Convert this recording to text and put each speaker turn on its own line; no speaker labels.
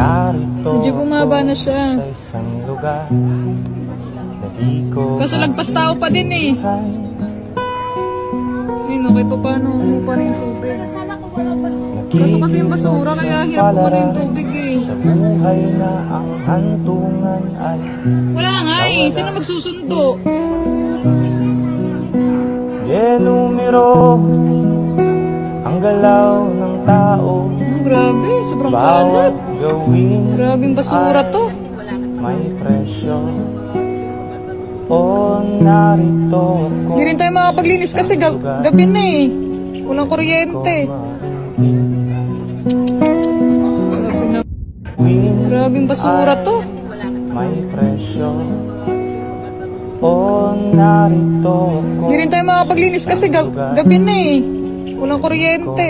Narito
Medyo bumaba na siya.
Sa isang lugar Na di ko
Kaso lagpas tao pa din eh. Ayun, okay pa paano pa yung tubig. Kaso kasi yung basura, kaya hirap pa yung tubig eh.
Sa buhay na ang hantungan ay
Wala nga eh. Sino magsusundo?
Di numero Ang galaw ng tao
Oh, grabe, sobrang
Bawat
kalat.
gawin
Grabing basura to.
may presyo O narito ako
Hindi rin tayo makapaglinis kasi ga- gabi na eh. Walang kuryente. Grabe na. Grabing basura to.
may presyo O narito ako
Hindi rin tayo makapaglinis kasi ga- gabi na eh. Walang kuryente.